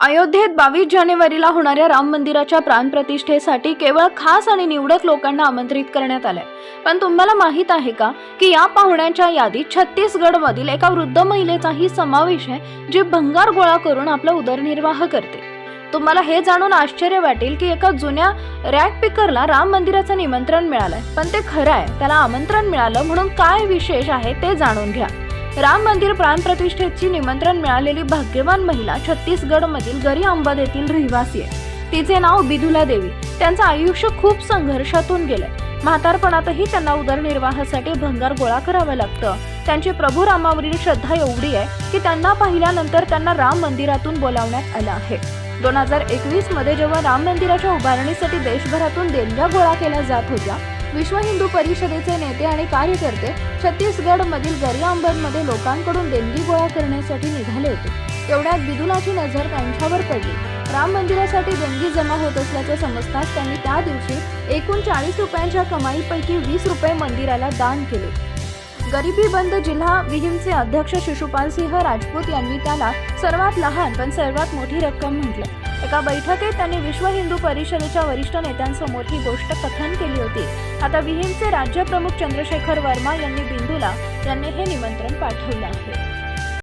अयोध्येत बावीस जानेवारीला होणाऱ्या राम मंदिराच्या प्राणप्रतिष्ठेसाठी केवळ खास आणि निवडक लोकांना आमंत्रित करण्यात आलंय. पण तुम्हाला माहीत आहे का की या पाहुण्यांच्या यादीत छत्तीसगडमधील एका वृद्ध महिलेचाही समावेश आहे जी भंगार गोळा करून आपला उदरनिर्वाह करते. तुम्हाला हे जाणून आश्चर्य वाटेल की एका जुन्या रॅक पिकरला राम मंदिराचं निमंत्रण मिळालंय. पण ते खरं आहे त्याला आमंत्रण मिळालं म्हणून काय विशेष आहे ते जाणून घ्या. राम मंदिर प्राणप्रतिष्ठेची निमंत्रण मिळालेली भाग्यवान महिला छत्तीसगडमधील गरी अंबाद येथील रहिवासी आहे तिचे नाव बिदुला देवी. त्यांचं आयुष्य खूप संघर्षातून गेलंय. म्हातारपणातही त्यांना उदरनिर्वाहासाठी भंगार गोळा करावं लागतं. त्यांची प्रभू रामावरील श्रद्धा एवढी आहे की त्यांना पाहिल्यानंतर त्यांना राम मंदिरातून बोलावण्यात आलं आहे. दोन हजार एकवीसमध्ये जेव्हा राम मंदिराच्या उभारणीसाठी देशभरातून देणग्या गोळा केल्या जात होत्या विश्व हिंदू परिषदेचे नेते आणि कार्यकर्ते छत्तीसगड मधील लोकांकडून देणगी गोळा करण्यासाठी निघाले होते. तेवढ्यात बिदुलाची नजर त्यांच्यावर पडली. राम मंदिरासाठी देणगी जमा होत असल्याचे समजताच त्यांनी त्या दिवशी एकूण चाळीस रुपयांच्या कमाईपैकी वीस रुपये मंदिराला दान केले. गरिबी बंद जिल्हा विहीमचे अध्यक्ष शिशुपाल सिंह राजपूत यांनी त्याला सर्वात लहान पण सर्वात मोठी रक्कम म्हटलं. एका बैठकीत त्यांनी विश्व हिंदू परिषदेच्या वरिष्ठ नेत्यांसमोर ही गोष्ट कथन केली होती. आता विहीमचे राज्यप्रमुख चंद्रशेखर वर्मा यांनी बिंदूला यांनी हे निमंत्रण पाठवलं आहे.